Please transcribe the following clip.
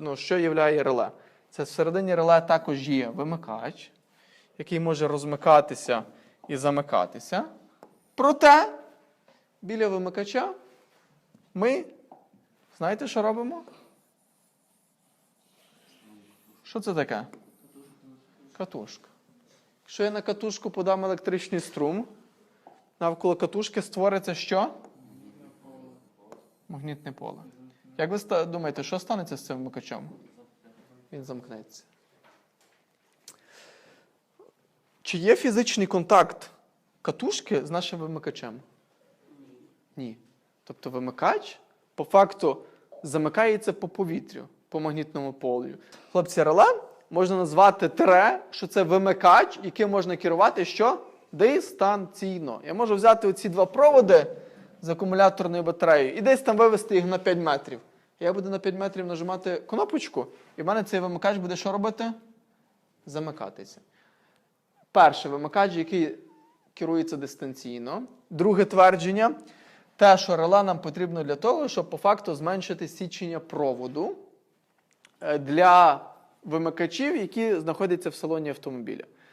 ну, що є реле? Це всередині реле також є вимикач, який може розмикатися і замикатися. Проте біля вимикача ми, знаєте, що робимо? Що це таке? Катушка. Якщо я на катушку подам електричний струм, навколо катушки створиться що? Магнітне поле. Як ви думаєте, що станеться з цим вмикачем? Він замкнеться. Чи є фізичний контакт катушки з нашим вимикачем? Ні. Тобто вимикач по факту замикається по повітрю, по магнітному полю. Хлопці, реле можна назвати тире, що це вимикач, яким можна керувати що? Дистанційно. Я можу взяти оці два проводи з акумуляторною батареєю і десь там вивести їх на 5 метрів. Я буду на 5 метрів нажимати кнопочку, і в мене цей вимикач буде що робити? Замикатися. Перший вимикач, який керується дистанційно. Друге твердження те, що реле нам потрібно для того, щоб по факту зменшити січення проводу е, для вимикачів, які знаходяться в салоні автомобіля.